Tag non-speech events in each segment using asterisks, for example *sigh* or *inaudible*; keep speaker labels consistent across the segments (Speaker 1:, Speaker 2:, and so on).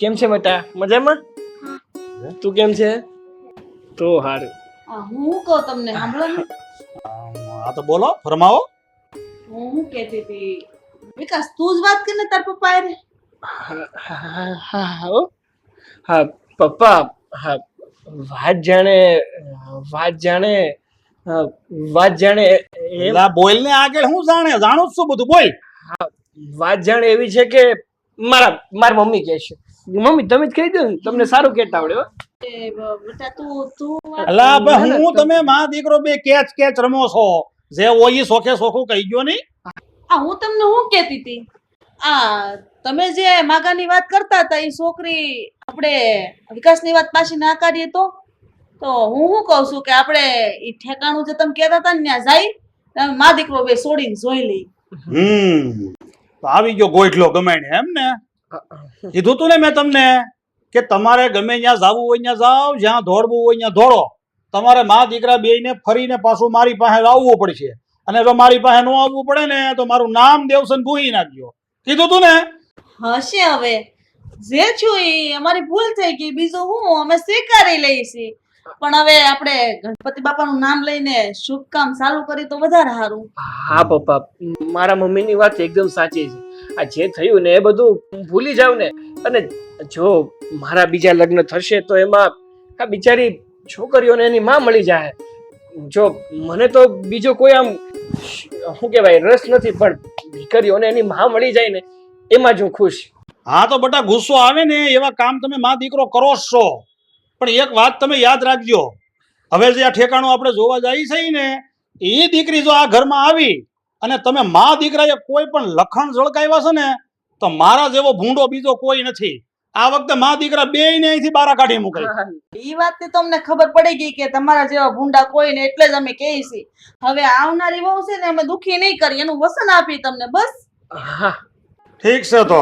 Speaker 1: હા
Speaker 2: કેમ છે બેટા મજામાં? તું કેમ છે? તો હારું.
Speaker 3: હું કહો તમને? સાંભળો ને.
Speaker 1: હા તો બોલો ફરમાવો.
Speaker 3: હું કહેતી હતી? વિકાસ તું જ વાત કરીને તાર પપ્પા રે
Speaker 2: હા હા હા. હો. હા પપ્પા હા વાત જાણે વાત જાણે હા, વાત જાણે
Speaker 1: એલા બોલ ને આગળ હું જાણે? જાણું જ છું બધું બોલ.
Speaker 2: વાત જાણે એવી છે કે મારા મારી મમ્મી કહે છે. મમ્મી તમે જ કહી દો ને તમને સારું કહેતા આવડે હો.
Speaker 1: અલા બે હું તમે માં દીકરો બે કેચ કેચ રમો છો. જે ઓઈ સોખે સોખું કહી ગયો નહીં.
Speaker 3: આ હું તમને હું કહેતી હતી? આ તમે જે માગાની વાત કરતા હતા એ છોકરી આપણે વિકાસની વાત પાછી ના કરીએ તો? તો હું શું કહું છું કે આપણે એ ઠેકાણું જે તમે કહેતા હતા ને ત્યાં જાય તમે મા દીકરો બે છોડીને જોઈ લઈ
Speaker 1: હમ. તો આવી ગયો ગોઈઠલો ગમે એમ ને? *laughs* કીધું તું ને મેં તમને કે તમારે ગમે ત્યાં જાવું હોય ત્યાં જાઓ જ્યાં દોડવું હોય ત્યાં દોડો. તમારે મા દીકરા બેયને ફરીને પાછું મારી પાસે આવવું પડશે. અને જો મારી પાસે ન આવવું પડે ને તો મારું નામ દેવસન ભૂઈ નાખજો. કીધું તું ને?
Speaker 3: હશે હવે. જે છું એ અમારી ભૂલ થઈ ગઈ. બીજું હું અમે સ્વીકારી લઈશી. પણ હવે આપણે ગણપતિ બાપાનું નામ લઈને શુભ કામ ચાલુ કરી તો વધારે સારું.
Speaker 2: હા પપ્પા. મારા મમ્મીની વાત એકદમ સાચી છે. આ જે થયું ને એ બધું ભૂલી જાવ ને. અને જો મારા બીજા લગ્ન થશે તો એમાં આ બિચારી છોકરીઓને એની માં મળી જાય. જો મને તો બીજો કોઈ આમ શું કહેવાય, રસ નથી, પણ દીકરીઓને એની માં મળી જાય ને એમાં જ હું ખુશ.
Speaker 1: હા તો બટા ગુસ્સો આવે ને એવા કામ તમે મા દીકરો કરો છો. પણ એક વાત તમે યાદ રાખજો. હવે જે આ ઠેકાણું આપણે જોવા જઈએ છીએ ને એ દીકરી જો આ ઘરમાં આવી અને તમે મા દીકરાએ કોઈ પણ લખણ ઝળકાવ્યા છે ને તો મારા જેવો ભૂંડો બીજો કોઈ નથી. આ વખતે મા દીકરા બે અહીંથી બારા કાઢી મુકાય
Speaker 3: એ વાતની તો તમને ખબર પડી ગઈ કે તમારા જેવા ભૂંડા કોઈ ને એટલે જ અમે કહીએ છીએ. હવે આવનારી વહુ છે ને અમે દુખી નહીં કરી એનું વસન આપી તમને બસ.
Speaker 1: ઠીક છે તો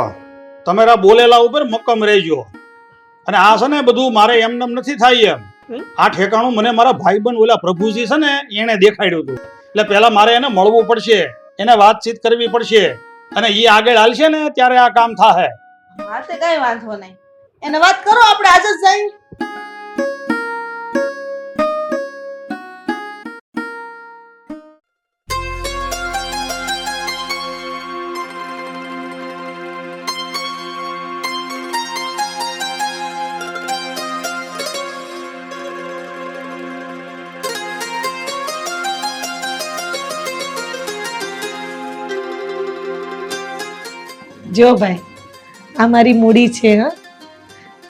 Speaker 1: તમારા બોલેલા ઉપર મક્કમ રહેજો. અને આ છે ને બધું મારે એમનેમ નથી થાય એમ. આ ઠેકાણું મને મારા ભાઈબંધ ઓલા પ્રભુજી છે ને એણે દેખાડ્યું હતું. એટલે પેલા મારે એને મળવું પડશે, એને વાતચીત કરવી પડશે અને એ આગળ હાલશે ને ત્યારે આ કામ થાહે.
Speaker 3: હા કઈ વાંધો નહીં. એને વાત કરો, આપણે આજે જઈ.
Speaker 4: જો ભાઈ આ મારી મૂડી છે હા.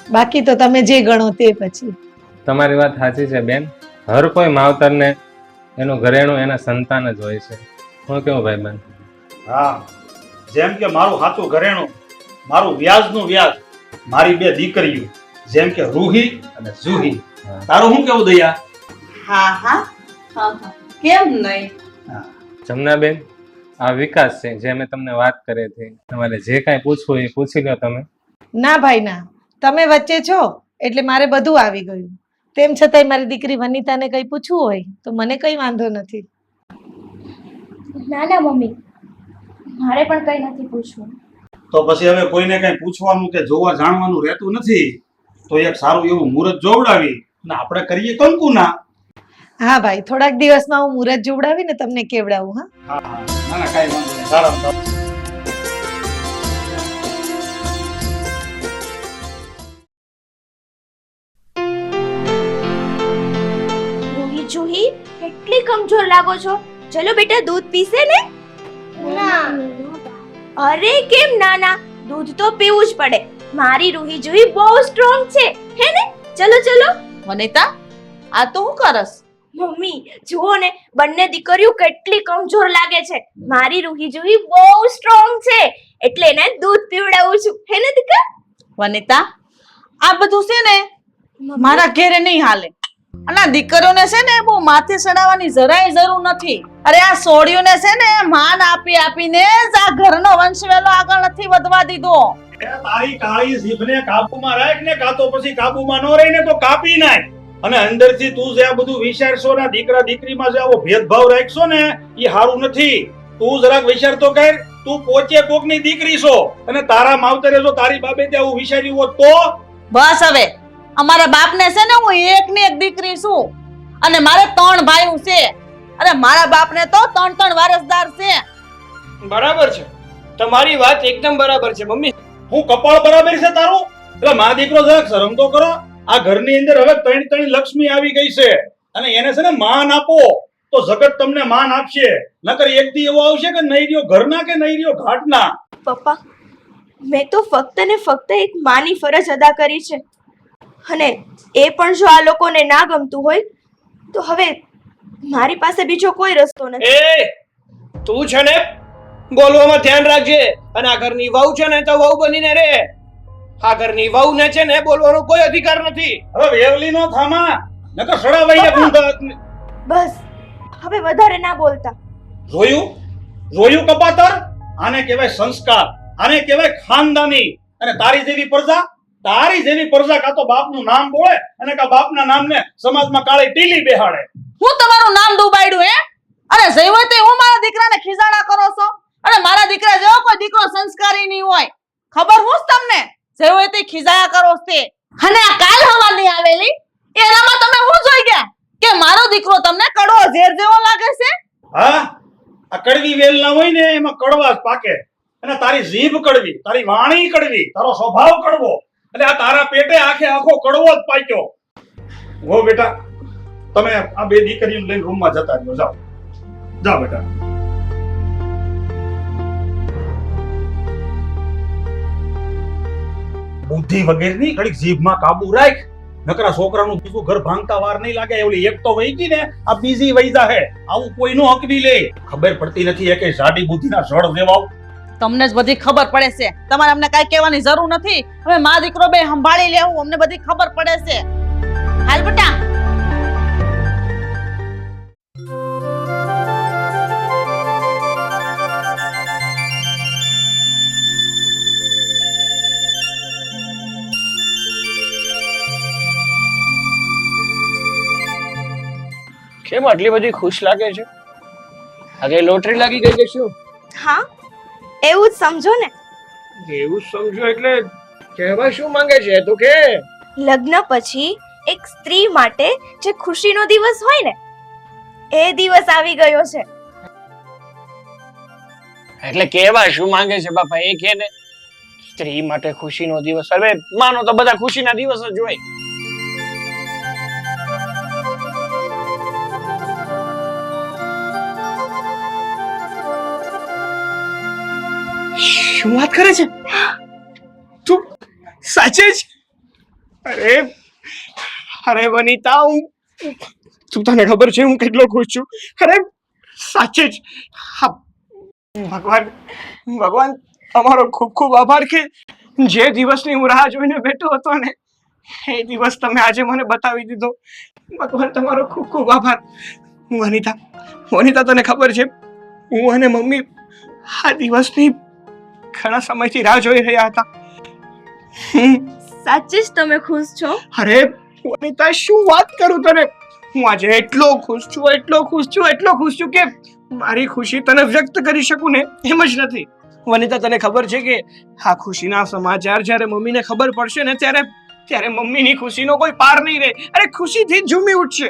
Speaker 4: બાકી તો તમે જે ગણો તે પછી.
Speaker 5: તમારી વાત સાચી છે બેન. હર કોઈ માવતરને એનું ઘરેણું એના સંતાન જ હોય છે. હું કેવું ભાઈ બેન?
Speaker 1: હા જેમ કે મારું સાચું ઘરેણું મારું વ્યાજનું વ્યાજ મારી બે દીકરીઓ જેમ કે રૂહી અને જુહી. તારું શું કેવું દયા?
Speaker 3: હા હા. કેમ નહીં?
Speaker 5: જમનાબેન આ વિકાસ છે જે મેં તમને વાત કરી હતી તમારે જે કાંઈ પૂછવું એ પૂછી લો તમે.
Speaker 4: ના ભાઈ ના. તમે વચ્ચે છો એટલે મારે બધું આવી ગયું. તેમ છતાંય મારી દીકરી વનિતાને કંઈ પૂછવું હોય તો મને કંઈ વાંધો નથી.
Speaker 6: ના ના મમ્મી. મારે પણ કઈ નથી પૂછવું.
Speaker 1: તો પછી હવે કોઈને કઈ પૂછવાનું કે જોવા જાણવાનું રહેતું નથી તો એક સારું એવું મુહૂર્ત જોવડાવી ને આપણે કરીએ કંકુના.
Speaker 4: હા ભાઈ થોડાક દિવસમાં હું મુરત જોવડાવીને તમને કેવડાવું હા?
Speaker 1: ના ના કાંઈ વાંધો નહીં. સારામાં સારું.
Speaker 6: રૂહી જુહી કેટલી કમજોર લાગો છો? ચલો બેટા દૂધ પીશે ને? ના. અરે કેમ ના ના. દૂધ તો પીવું જ પડે. મારી રૂહી જુહી બહુ સ્ટ્રોંગ છે. હે ને? ચલો ચલો.
Speaker 3: વનિતા આ તો હું કરસ?
Speaker 6: મમ્મી જુઓ ને બંને દીકરીઓ કેટલી કમજોર લાગે છે. મારી રૂહી જુહી બહુ સ્ટ્રોંગ છે. એટલે એને દૂધ પીવડાવું છું. હે ને દીકરા?
Speaker 3: વનિતા આ બધું છે ને મારા ઘેરે નહીં હાલે. અને આ દીકરીઓને છે ને બહુ માથે ચડાવવાની જરાય જરૂર નથી. અરે આ સોડિયોને છે ને માન આપી આપીને જ આ ઘરનો વંશવેલો આગળ નથી વધવા દીધો.
Speaker 1: એ તારી કાળી જીભને કાબુમાં રાખ ને કાતો પછી કાબુમાં ન રહીને તો કાપી નાખ. અને અંદરથી તું જે આ બધું વિચારશો ને દીકરા દીકરીમાં જે આવો ભેદભાવ રાખશો ને એ સારું નથી. તું જરાક વિચાર તો કર તું પોચે કોકની દીકરી છો અને તારા માવતરે જો તારી બાબતે આવું વિચાર્યું હોત તો?
Speaker 3: બસ હવે. અમારા બાપને છે ને હું એકની એક દીકરી છું. અને મારે ત્રણ ભાઈઓ છે. અને મારા બાપને તો ત્રણ ત્રણ વારસદાર છે.
Speaker 2: બરાબર છે. તમારી વાત એકદમ બરાબર છે મમ્મી.
Speaker 1: હું કપાળ બરાબર છે તારું? એટલે મા દીકરો જરાક શરમ તો કરો. આ ઘરની અંદર હવે ત્રણ ત્રણ લક્ષ્મી આવી ગઈ છે. અને એને છે ને માન આપો. તો જગત તમને માન આપશે. નકર એક દી એવો આવશે કે નહીં રહ્યો ઘરના કે નહીં રહ્યો ઘાટના?
Speaker 6: પપ્પા મેં તો ફક્ત ને ફક્ત એક માની ફરજ અદા કરી છે. અને એ પણ જો આ લોકોને ના ગમતું હોય તો હવે મારી પાસે બીજો કોઈ રસ્તો નથી.
Speaker 2: એ તું છે ને બોલવામાં ધ્યાન રાખજે. અને આ ઘરની વહુ છે ને તો વહુ બનીને રે આ ઘરની વહુ ને છે ને બોલવાનો કોઈ અધિકાર નથી.
Speaker 1: હવે વેવલી નો થામા નકર સડાવાઈને ગુંડા
Speaker 6: બસ હવે વધારે ના બોલતા.
Speaker 1: જોયું? જોયું કપાતર? આને કહેવાય સંસ્કાર આને કહેવાય ખાનદાની. અને તારી જેવી પ્રજા તારી જેવી પ્રજા કાં તો બાપનું નામ બોલે અને કાં બાપના નામને સમાજમાં કાળી ટીલી બેહાડે.
Speaker 3: હું તમારું નામ ડૂબાડ્યું હે? અને જૈવતે હું મારા દીકરાને ખીજાણા કરો છો? અને મારા દીકરા જેવો કોઈ દીકરો સંસ્કારી નહીં હોય. ખબર હું તમને? જે હોય તે ખીજાયા કરો છે અને આ કાલ હવાની આવેલી એનામાં તમે શું જોઈ ગયા? કે મારો દીકરો તમને કડવો ઝેર જેવો લાગે છે?
Speaker 1: હા? આ કડવી વેલ ના હોય ને, એમાં કડવાશ પાકે. અને તારી જીભ કડવી, તારી વાણી કડવી, તારો સ્વભાવ કડવો. એટલે આ તારા પેટે આખે આખો કડવો જ પાક્યો. હો બેટા, તમે આ બે દીકરીઓ લઈને રૂમમાં જતા રહ્યો. જાઓ. જાઓ બેટા. બુદ્ધિ વગેરેની ઘડીક જીભમાં કાબુ રાખ. નકરા છોકરાનું બીજું ઘર ભાંગતા વાર નહીં લાગે, ઓલી એક તો વહી ગઈ ને, આ બીજી વહી જાહે. આવું કોઈનું હકવી લે. ખબર પડતી નથી કે સાડી બુદ્ધિના જળ દેવાવ
Speaker 3: તમને જ બધી ખબર પડે છે. તમારે અમને કાઈ કહેવાની જરૂર નથી. હવે મા દીકરો બે સંભાળી લેવું, અમને બધી ખબર પડે છે.
Speaker 2: આટલી બધી ખુશ લાગે છે? આગે લોટરી લાગી ગઈ કે શું?
Speaker 6: હા એવું જ સમજો ને.
Speaker 2: એવું સમજો એટલે કહેવા શું માંગે છે? તો કે.
Speaker 6: લગ્ન પછી એક સ્ત્રી માટે જે ખુશીનો દિવસ હોય ને એ દિવસ આવી ગયો છે.
Speaker 2: એટલે કેવા શું માંગે છે બાપા? એ કે ને સ્ત્રી માટે ખુશીનો દિવસ. હવે માનો તો બધા ખુશીના દિવસ જ હોય. શું વાત કરે છે? તું સાચે જ? અરે અરે વનિતા, હું તું તને ખબર છે હું કેટલો ખુશ છું? અરે, સાચે જ. હા, ભગવાન ભગવાન, તમારો ખૂબ ખૂબ આભાર કે જે દિવસની હું રાહ જોઈને બેઠો હતો ને, એ દિવસ તમે આજે મને બતાવી દીધો. ભગવાન, તમારો ખૂબ ખૂબ આભાર. વનિતા વનિતા, તને ખબર છે? હું અને મમ્મી આ દિવસની ઘણા સમયથી રાહ જોઈ રહ્યા હતા.
Speaker 6: સાચે જ તમે ખુશ છો?
Speaker 2: અરે વનિતા શું વાત કરું તને? હું આજે એટલો ખુશ છું એટલો ખુશ છું એટલો ખુશ છું કે મારી ખુશી તને વ્યક્ત કરી શકું ને એમ જ નથી. વનિતા તને ખબર છે કે આ ખુશીના સમાચાર જ્યારે મમ્મીને ખબર પડશે ને ત્યારે ત્યારે મમ્મીની ખુશીનો કોઈ પાર નહીં રહે. અરે ખુશીથી ઝૂમી ઉઠશે.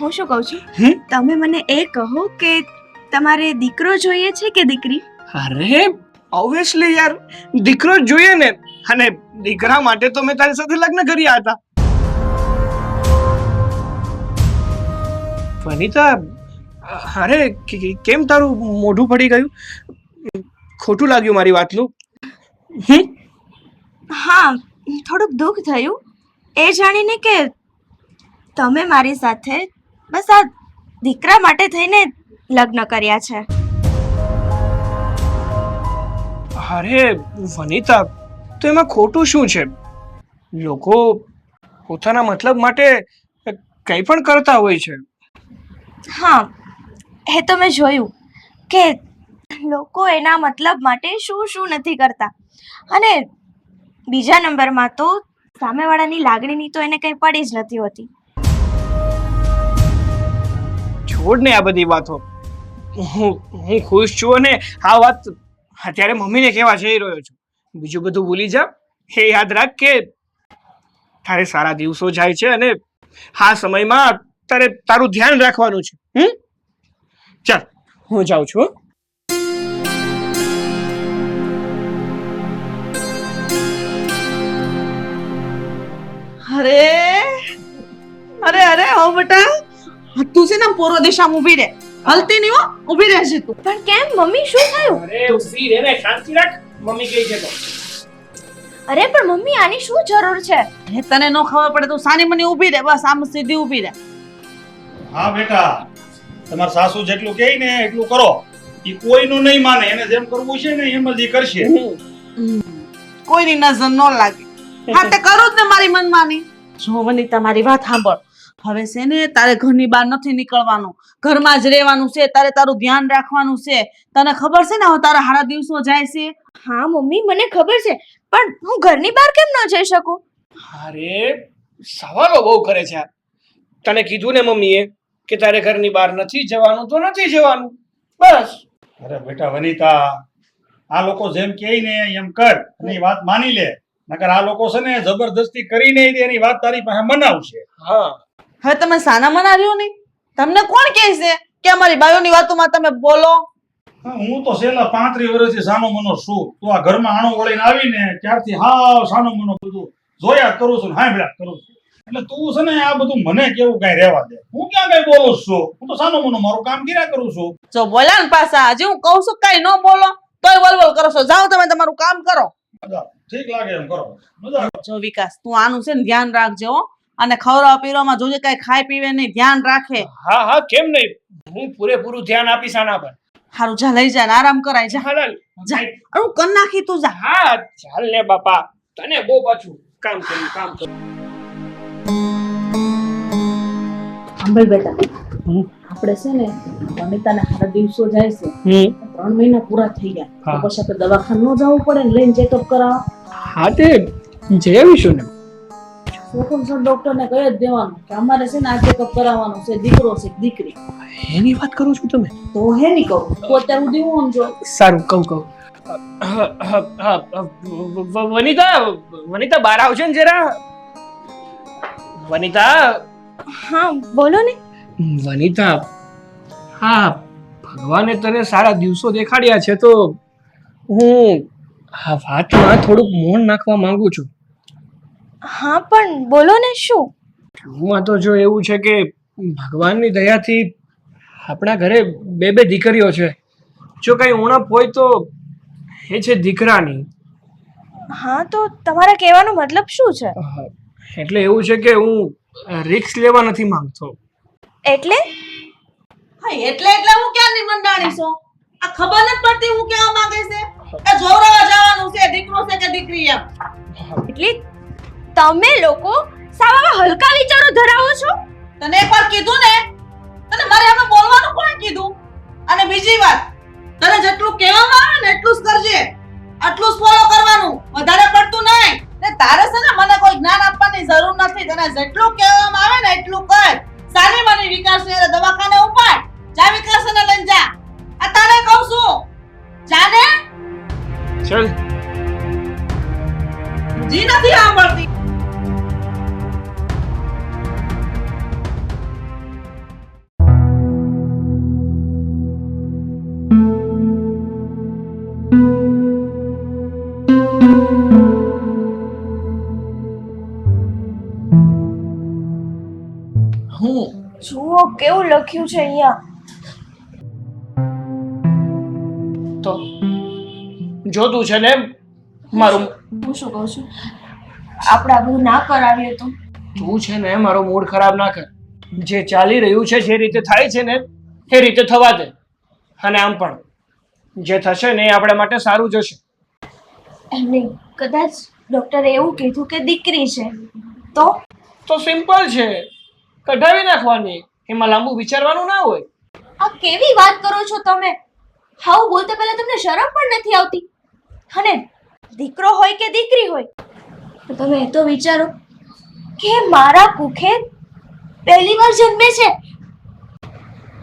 Speaker 6: હું શું કહું છું? તમે મને એ કહો કે તમારે દીકરો જોઈએ છે કે દીકરી?
Speaker 2: અરે ઓબ્વિયસલી યાર દીકરો જ જોઈએ ને. અને દીકરા માટે તો મેં તારી સાથે લગ્ન કર્યા હતા. વનિતા અરે કેમ તારું મોઢું પડી ગયું? ખોટું લાગ્યું મારી વાતનું.
Speaker 6: હા થોડુંક દુઃખ થયું. એ જાણીને કે તમે મારી સાથે બસ આ દીકરા માટે થઈને લગ્ન કર્યા છે.
Speaker 2: અરે વનિતા તો એમાં ખોટું શું છે? લોકો પોતાના મતલબ માટે કંઈ પણ કરતા હોય છે.
Speaker 6: હા એ તો મેં જોયું કે લોકો એના મતલબ માટે શું શું નથી કરતા. અને બીજા નંબરમાં તો સામેવાળાની લાગણીની તો એને કંઈ પડી જ નથી હોતી.
Speaker 2: છોડ ને આ બધી વાતો. હું હું ખુશ છું અને આ વાત અત્યારે મમ્મીને કહેવા જઈ રહ્યો છું. બીજું બધું ભૂલી જા. એ યાદ રાખ કે તારે સારા દિવસો જાય છે અને આ સમયમાં તારે તારું ધ્યાન રાખવાનું છે. હમ? ચાલ, હું જાઉં છું, હો.
Speaker 3: અરે અરે અરે હો બેટા. તું છે ને પૂર્વ દિશામાં ઊભી રહે. હલતી નહીં હો ઊભી રહેજે તું.
Speaker 6: પણ કેમ? મમ્મી શું થયું?
Speaker 2: અરે ઊભી રહે ને શાંતિ રાખ. મમ્મી કહી છે તો.
Speaker 6: અરે પણ મમ્મી આની શું જરૂર છે?
Speaker 3: અરે તને નો ખબર પડે તો સાની મને ઊભી રહે બસ આમ સીધી ઊભી રહે.
Speaker 1: હા બેટા. તમાર સાસુ જેટલું કહે ને એટલું કરો. ઈ કોઈનું નહીં માને એને જેમ કરવું છે ને એમ જ ઈ કરશે.
Speaker 3: કોઈની નજર ન લાગે. હા તે કરું જ ને મારી મનમાની. જો વનિતા મારી વાત સાંભળ. હવે છે ને તારે ઘરની બહાર નથી નીકળવાનું. ઘરમાં જ રહેવાનું છે તારે તારું ધ્યાન રાખવાનું છે. તને ખબર છે ને હવે તારા હારા દિવસો જાય છે?
Speaker 6: હા મમ્મી મને ખબર છે. પણ હું ઘરની બહાર કેમ ન જઈ શકું?
Speaker 2: અરે સવાલો બહુ કરે છે તને કીધું ને મમ્મીએ કે તારે ઘરની બહાર નથી જવાનું તો નથી જવાનું. બસ.
Speaker 1: અરે બેટા વનિતા આ લોકો જેમ કહે ને એમ કર અને એ વાત માની લે. નકર આ લોકો છે ને જબરદસ્તી કરીને એની વાત તારી પાસે મનાવશે.
Speaker 2: હા.
Speaker 3: હવે તમે સાના મના રહ્યો નહીં? તમને કોણ કહે છે કે અમારી બાયોની વાતોમાં તમે બોલો?
Speaker 1: હું તો છેલ્લા પાંત્રીસ વર્ષથી સાનો મનો છું. તો આ ઘરમાં આણો વળીને આવીને ત્યારથી હાવ સાનો મનો બધું જોયા કરું છું હા ભેળા કરું છું. એટલે તું છે ને આ બધું મને કેવું કઈ રહેવા દે? હું ક્યાં કઈ બોલું છું? હું તો સાનો મનો મારું કામ કર્યા કરું છું.
Speaker 3: જો બોલ્યા ને પાછા હજી હું કહું છું કઈ ન બોલો તોય વલવલ કરો છો. જાઓ તમે તમારું કામ કરો.
Speaker 1: ઠીક લાગે એમ કરો.
Speaker 3: જો વિકાસ તું આનું છે ને ધ્યાન રાખજે હો. અને ખવડાવ પીવામાં જોજે કઈ ખાય પીવે નહીં ધ્યાન રાખે.
Speaker 2: હા હા કેમ નહીં? હું પૂરેપૂરું ધ્યાન આપીશ આના પર.
Speaker 3: હારું જા લઈ જા ને આરામ કરાય જા.
Speaker 2: હાલ
Speaker 3: જા અરે કન નાખી તું જા.
Speaker 2: હા ચાલ ને બાપા. તને બહુ પાછું કામ કર્યું કામ કર્યું.
Speaker 3: સાંભળ બેટા આપણે છે ને વનિતાને હારા દિવસો જાય છે.
Speaker 2: હમ.
Speaker 3: ત્રણ મહિના પૂરા થઈ ગયા. પછી આપણે દવાખાન ન જવું પડે ને લઈને ચેકઅપ કરાવવા.
Speaker 2: હા તે જઈ આવીશું ને.
Speaker 3: ચોખ્ખું સર કહી જ દેવાનું કે અમારે છે ને આ ચેકઅપ કરાવવાનું છે દીકરો છે દીકરી.
Speaker 2: એની વાત કરો છો તમે?
Speaker 3: તો હે નહીં કહું. તો અત્યાર સુધી હું સમજો
Speaker 2: સારું કહું કહું. વનિતા વનિતા બહાર આવશે ને જરા. વનિતા.
Speaker 6: હા બોલો ને.
Speaker 2: વનિતા હા ભગવાને તને સારા દિવસો દેખાડ્યા છે તો હું આ વાતમાં થોડુંક મૌન નાખવા માંગુ છું.
Speaker 6: હા પણ બોલો ને શું?
Speaker 2: હું તો જો એવું છે કે ભગવાનની દયાથી આપણા ઘરે બે બે દીકરીઓ છે. જો કઈ ઉણપ હોય તો એ છે દીકરાની.
Speaker 6: હા તો તમારા કહેવાનો મતલબ શું છે?
Speaker 2: એટલે એવું છે કે હું રિક્સ લેવા નથી માંગતો.
Speaker 6: એટલે?
Speaker 3: હા એટલે એટલે હું ક્યાં નિમંડાણી છું? આ ખબર નથી પડતી હું કેવા માંગે છે? એ જોવરાવા જવાનું છે દીકરો છે કે દીકરી એમ.
Speaker 6: એટલે તમે લોકો સાવા હલકા વિચારો ધરાવો છો?
Speaker 3: તને એકવાર કીધું ને, તને મારે હવે બોલવાનું કોણે કીધું? અને બીજી વાત, તને જેટલું કહેવામાં આવે ને એટલું જ કરજે. આટલું જ ફોલો કરવાનું, વધારે પડતું નહીં. ને તારે છે ને મને કોઈ જ્ઞાન આપવાની જરૂર નથી. તને જેટલું
Speaker 2: હું?
Speaker 6: જુઓ કેવું લખ્યું છે અહીંયા?
Speaker 2: તો જોતું છે ને મારું
Speaker 6: હું શું કહું છું? આપણે આ ના કરાવીએ તો?
Speaker 2: તું છે ને મારો મૂડ ખરાબ ના કર. જે ચાલી રહ્યું છે જે રીતે થાય છે ને એ રીતે થવા દે. અને આમ પણ. જે થશે ને એ આપણા માટે સારું જશે.
Speaker 6: એમ નહીં કદાચ ડોક્ટરે એવું કીધું કે દીકરી છે તો?
Speaker 2: તો સિમ્પલ છે. કઢાવી નાખવાની. એમાં લાંબુ વિચારવાનું ના હોય.
Speaker 6: આ કેવી વાત કરો છો તમે? હાઉ બોલતા પહેલા તમને શરમ પણ નથી આવતી? અને દીકરો હોય કે દીકરી હોય? તો તમે એ તો વિચારો કે મારા કુખે પહેલી વાર જન્મે છે.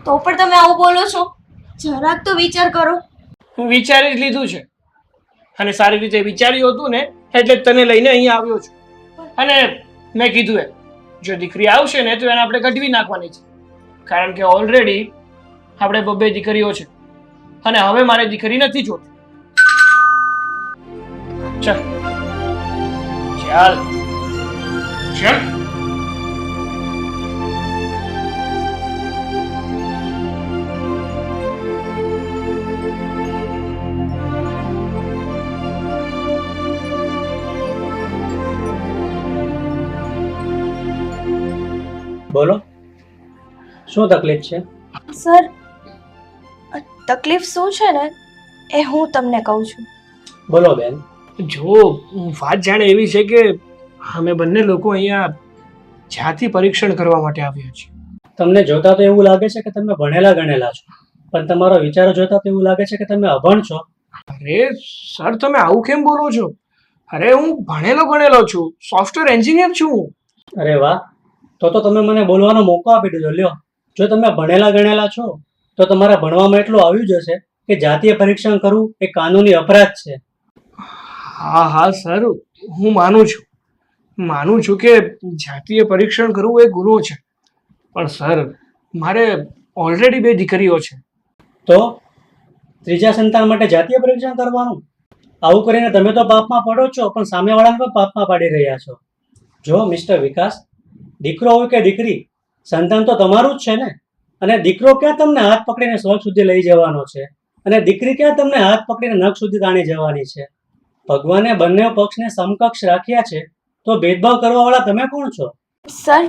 Speaker 6: તો પણ તમે આવું બોલો છો. જરાક તો વિચાર કરો.
Speaker 2: હું વિચારી જ લીધું છે. અને સારી રીતે વિચાર્યું હતું ને, એટલે તને લઈને અહીંયા આવ્યો છું. અને મેં કીધું એમ, જો દીકરી આવશે ને, તો એને આપણે કઢવી નાખવાની છે. કારણ કે ઓલરેડી આપણે બબ્બે દીકરીઓ છે. અને હવે મારે દીકરી નથી જોતી. ચાલ. ચાલ. ચાલ.
Speaker 7: શું તકલીફ છે?
Speaker 6: સર તકલીફ શું છે ને એ હું તમને કહું છું.
Speaker 7: બોલો બેન.
Speaker 2: જો વાત જાણે એવી છે કે અમે બંને લોકો અહીંયા જાતિ પરીક્ષણ કરવા માટે આવ્યા છીએ.
Speaker 7: તમને જોતા તો એવું લાગે છે કે તમે ભણેલા ગણેલા છો પણ તમારો વિચારો જોતા તો એવું લાગે છે કે તમે અભણ છો.
Speaker 2: અરે સર તમે આવું કેમ બોલો છો? અરે હું ભણેલો ગણેલો છું સોફ્ટવેર એન્જિનિયર છું
Speaker 7: અરે વાહ તો તો તમે મને બોલવાનો મોકો આપી દીધો લ્યો. જો તમે ભણેલા ગણેલા છો તો તમારા ભણવામાં એટલું આવ્યું જ હશે કે જાતીય પરીક્ષણ કરવું એ કાનૂની અપરાધ છે.
Speaker 2: હા હા સર હું માનું છું. માનું છું કે જાતીય પરીક્ષણ કરવું એ ગુનો છે. પણ સર મારે ઓલરેડી બે દીકરીઓ છે.
Speaker 7: તો ત્રીજા સંતાન માટે જાતીય પરીક્ષણ કરવાનું? આવું કરીને તમે તો પાપમાં પડો છો પણ સામેવાળાને પણ પાપમાં પાડી રહ્યા છો. જો મિસ્ટર વિકાસ દીકરો હોય કે દીકરી સંતાન તો તમારું જ છે ને? અને દીકરો ક્યાં તમને હાથ પકડીને સ્વર્ગ સુધી લઈ જવાનો છે? અને દીકરી ક્યાં તમને હાથ પકડીને નખ સુધી તાણી જવાની છે? ભગવાને બંને પક્ષને સમકક્ષ રાખ્યા છે તો ભેદભાવ કરવાવાળા તમે કોણ છો?
Speaker 6: સર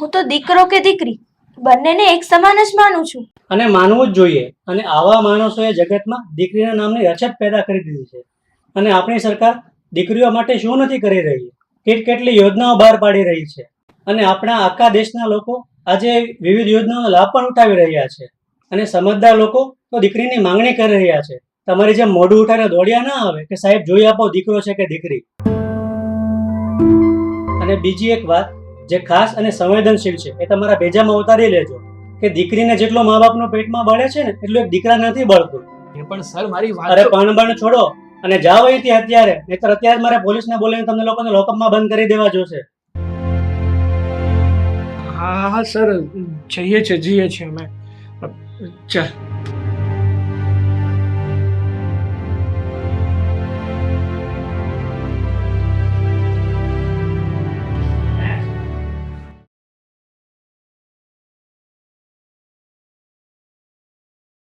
Speaker 6: હું તો દીકરો કે દીકરી? બંનેને એક સમાન જ માનું છું.
Speaker 7: અને માનવું જ જોઈએ. અને આવા માણસોએ જગતમાં દીકરીના નામની અછત પેદા કરી દીધી છે. અને આપણી સરકાર દીકરીઓ માટે શું નથી કરી રહી? કેટ કેટલી યોજનાઓ બહાર પાડી રહી છે? અને આપણા આખા દેશના લોકો આજે વિવિધ યોજનાઓનો લાભ પણ ઉઠાવી રહ્યા છે. અને સમજદાર લોકો તો દીકરીની માંગણી કરી રહ્યા છે. તમારી જેમ મોઢું ઉઠાને દોડ્યા ના આવે કે સાહેબ જોઈ આપો દીકરો છે કે દીકરી. અને બીજી એક વાત જે ખાસ અને સંવેદનશીલ છે એ તમારા ભેજામાં ઉતારી લેજો કે દીકરીને જેટલો મા બાપનો પેટમાં બળે છે ને એટલું એક દીકરા નથી બળતું.
Speaker 2: પણ સર મારી વાત
Speaker 7: અરે પણ પણ છોડો અને જાઓ અહીંથી અત્યારે નહીતર અત્યારે મારે પોલીસને બોલીને તમને લોકોને લોકઅપમાં બંધ કરી દેવા જોશે.
Speaker 2: હા હા સર જઈએ છીએ જઈએ છીએ અમે. ચાલ.